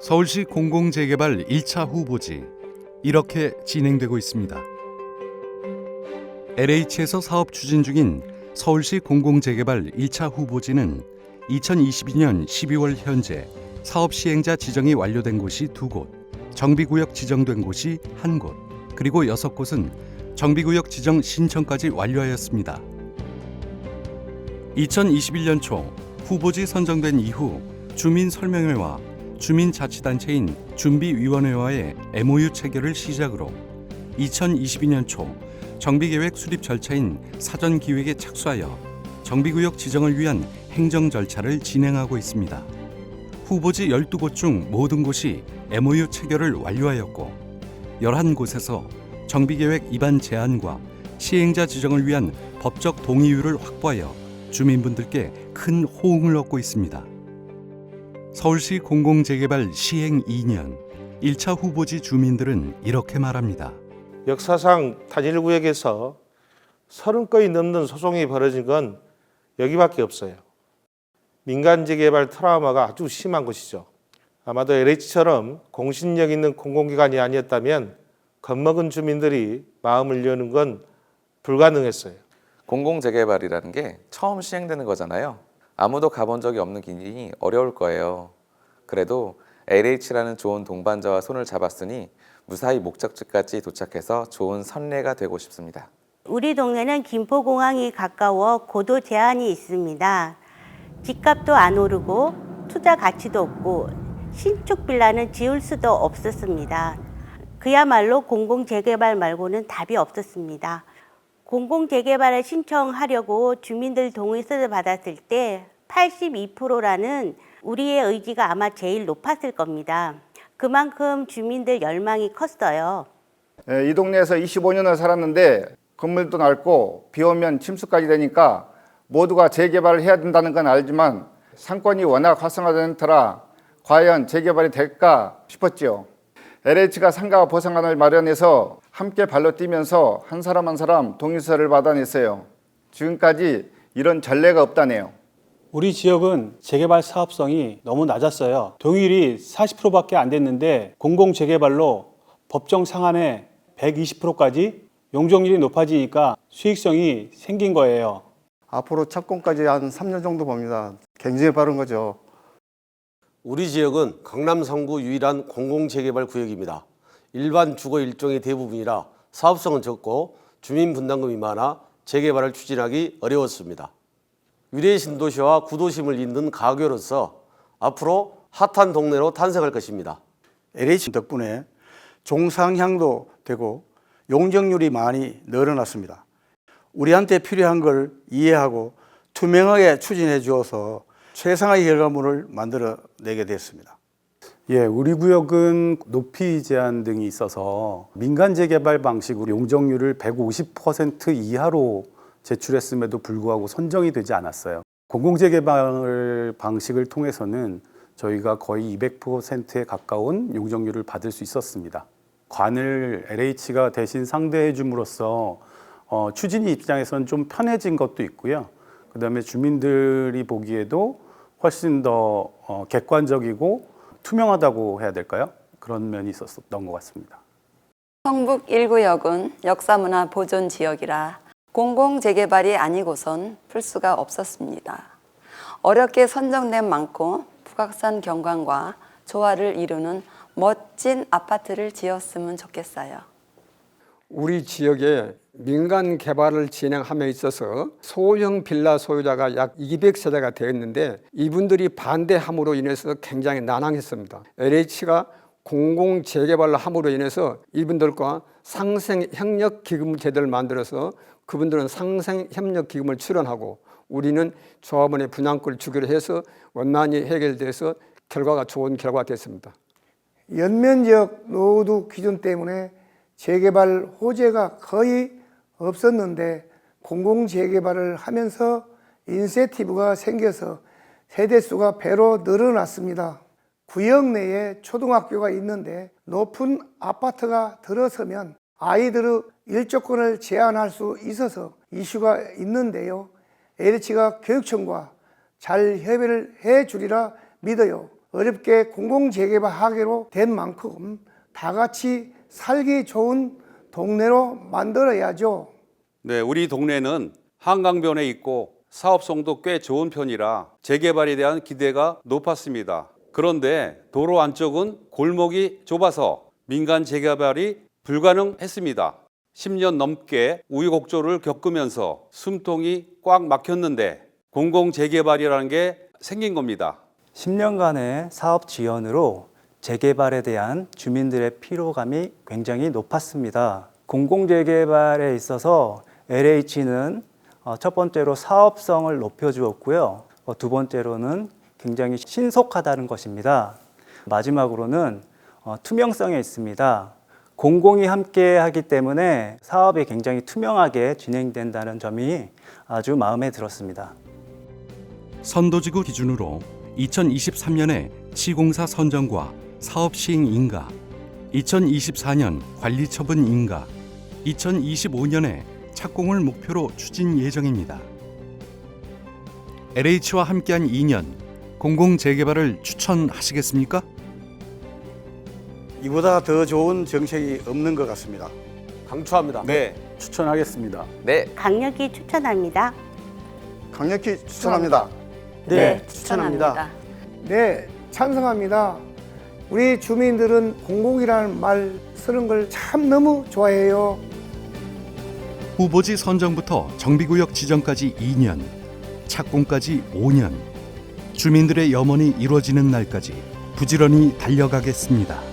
서울시 공공재개발 1차 후보지 이렇게 진행되고 있습니다. LH에서 사업 추진 중인 서울시 공공재개발 1차 후보지는 2022년 12월 현재 사업 시행자 지정이 완료된 곳이 두 곳, 정비구역 지정된 곳이 한 곳, 그리고 여섯 곳은 정비구역 지정 신청까지 완료하였습니다. 2021년 초 후보지 선정된 이후 주민 설명회와 주민자치단체인 준비위원회와의 MOU 체결을 시작으로 2022년 초 정비계획 수립 절차인 사전 기획에 착수하여 정비구역 지정을 위한 행정 절차를 진행하고 있습니다. 후보지 12곳 중 모든 곳이 MOU 체결을 완료하였고 11곳에서 정비계획 입안 제한과 시행자 지정을 위한 법적 동의율을 확보하여 주민분들께 큰 호응을 얻고 있습니다. 서울시 공공재개발 시행 2년 1차 후보지 주민들은 이렇게 말합니다. 역사상 단일구역에서 30건이 넘는 소송이 벌어진 건 여기밖에 없어요. 민간 재개발 트라우마가 아주 심한 곳이죠. 아마도 LH처럼 공신력 있는 공공기관이 아니었다면 겁먹은 주민들이 마음을 여는 건 불가능했어요. 공공재개발이라는 게 처음 시행되는 거잖아요. 아무도 가본 적이 없는 길이 어려울 거예요. 그래도 LH라는 좋은 동반자와 손을 잡았으니 무사히 목적지까지 도착해서 좋은 선례가 되고 싶습니다. 우리 동네는 김포공항이 가까워 고도 제한이 있습니다. 집값도 안 오르고 투자 가치도 없고 신축 빌라는 지을 수도 없었습니다. 그야말로 공공 재개발 말고는 답이 없었습니다. 공공 재개발을 신청하려고 주민들 동의서를 받았을 때 82%라는 우리의 의지가 아마 제일 높았을 겁니다. 그만큼 주민들 열망이 컸어요. 예, 이 동네에서 25년을 살았는데 건물도 넓고 비 오면 침수까지 되니까 모두가 재개발을 해야 된다는 건 알지만 상권이 워낙 활성화된 터라 과연 재개발이 될까 싶었지요. LH가 상가 보상안을 마련해서 함께 발로 뛰면서 한 사람 한 사람 동의서를 받아냈어요. 지금까지 이런 전례가 없다네요. 우리 지역은 재개발 사업성이 너무 낮았어요. 동의율이 40%밖에 안 됐는데 공공 재개발로 법정 상한에 120%까지 용적률이 높아지니까 수익성이 생긴 거예요. 앞으로 착공까지 한 3년 정도 봅니다. 굉장히 빠른 거죠. 우리 지역은 강남 3구 유일한 공공재개발 구역입니다. 일반 주거 일종의 대부분이라 사업성은 적고 주민 분담금이 많아 재개발을 추진하기 어려웠습니다. 위례 신도시와 구도심을 잇는 가교로서 앞으로 핫한 동네로 탄생할 것입니다. LH 덕분에 종상향도 되고 용적률이 많이 늘어났습니다. 우리한테 필요한 걸 이해하고 투명하게 추진해 주어서 최상의 결과물을 만들어 내게 됐습니다. 예, 우리 구역은 높이 제한 등이 있어서 민간 재개발 방식으로 용적률을 150% 이하로 제출했음에도 불구하고 선정이 되지 않았어요. 공공재개발 방식을 통해서는 저희가 거의 200%에 가까운 용적률을 받을 수 있었습니다. 관을 LH가 대신 상대해 줌으로써 어, 추진이 입장에서는 좀 편해진 것도 있고요. 그다음에 주민들이 보기에도 훨씬 더 어, 객관적이고 투명하다고 해야 될까요? 그런 면이 있었던 것 같습니다. 성북 1구역은 역사문화 보존 지역이라 공공 재개발이 아니고선 풀 수가 없었습니다. 어렵게 선정된 만큼 북악산 경관과 조화를 이루는 멋진 아파트를 지었으면 좋겠어요. 우리 지역에 민간 개발을 진행함에 있어서 소형 빌라 소유자가 약 200세대가 되었는데 이분들이 반대함으로 인해서 굉장히 난항했습니다. LH가 공공 재개발을 함으로 인해서 이분들과 상생 협력 기금 제도를 만들어서 그분들은 상생 협력 기금을 출연하고 우리는 조합원의 분양권을 주기로 해서 원만히 해결돼서 결과가 좋은 결과가 됐습니다. 연면적 노후 기준 때문에 재개발 호재가 거의 없었는데 공공 재개발을 하면서 인센티브가 생겨서 세대수가 배로 늘어났습니다. 구역 내에 초등학교가 있는데 높은 아파트가 들어서면 아이들의 일조권을 제한할 수 있어서 이슈가 있는데요. LH가 교육청과 잘 협의를 해 주리라 믿어요. 어렵게 공공재개발하기로 된 만큼 다 같이 살기 좋은 동네로 만들어야죠. 네, 우리 동네는 한강변에 있고 사업성도 꽤 좋은 편이라 재개발에 대한 기대가 높았습니다. 그런데 도로 안쪽은 골목이 좁아서 민간 재개발이 불가능했습니다. 10년 넘게 우여곡절을 겪으면서 숨통이 꽉 막혔는데 공공 재개발이라는 게 생긴 겁니다. 10년간의 사업 지연으로 재개발에 대한 주민들의 피로감이 굉장히 높았습니다. 공공재개발에 있어서 LH는 어, 첫 번째로 사업성을 높여주었고요. 어, 두 번째로는 굉장히 신속하다는 것입니다. 마지막으로는 어, 투명성에 있습니다. 공공이 함께 하기 때문에 사업이 굉장히 투명하게 진행된다는 점이 아주 마음에 들었습니다. 선도지구 기준으로 2023년에 시공사 선정과 사업 시행 인가, 2024년 관리 처분 인가, 2025년에 착공을 목표로 추진 예정입니다. LH와 함께한 2년 공공 재개발을 추천하시겠습니까? 이보다 더 좋은 정책이 없는 것 같습니다. 강추합니다. 네, 추천하겠습니다. 네, 강력히 추천합니다. 강력히 추천합니다. 네, 추천합니다. 네, 찬성합니다. 우리 주민들은 공공이라는 말 쓰는 걸 참 너무 좋아해요. 후보지 선정부터 정비구역 지정까지 2년, 착공까지 5년, 주민들의 염원이 이루어지는 날까지 부지런히 달려가겠습니다.